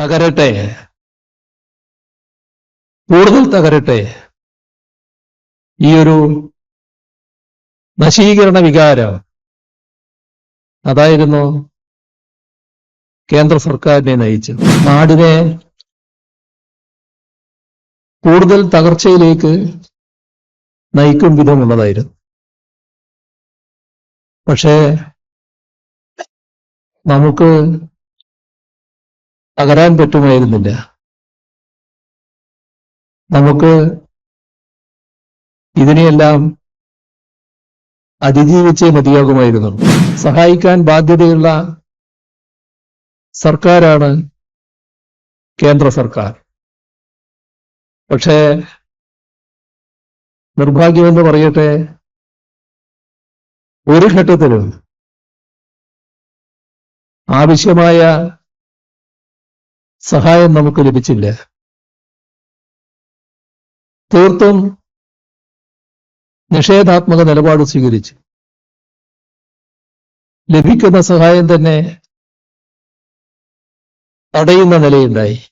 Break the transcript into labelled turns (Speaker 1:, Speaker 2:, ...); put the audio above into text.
Speaker 1: തകരട്ടെ. കൂടുതൽ തകരട്ടെ. ഈ ഒരു നശീകരണ വികാരം അതായിരുന്നു കേന്ദ്ര സർക്കാരിനെ നയിച്ചത്. നാടിനെ കൂടുതൽ തകർച്ചയിലേക്ക് നയിക്കും വിധമുള്ളതായിരുന്നു പക്ഷേ നമുക്ക് തകരാൻ പറ്റുമായിരുന്നില്ല. നമുക്ക് ഇതിനെയെല്ലാം അതിജീവിച്ചേ മതിയാകുമായിരുന്നു. സഹായിക്കാൻ ബാധ്യതയുള്ള സർക്കാരാണ് കേന്ദ്ര സർക്കാർ. പക്ഷേ നിർഭാഗ്യമെന്ന് പറയട്ടെ ഒരു ഘട്ടത്തിലും ആവശ്യമായ സഹായം നമുക്ക് ലഭിച്ചില്ല. തീർത്തും നിഷേധാത്മക നിലപാട് സ്വീകരിച്ചു. ലഭിക്കുന്ന സഹായം തന്നെ തടയുന്ന നിലയുണ്ടായി.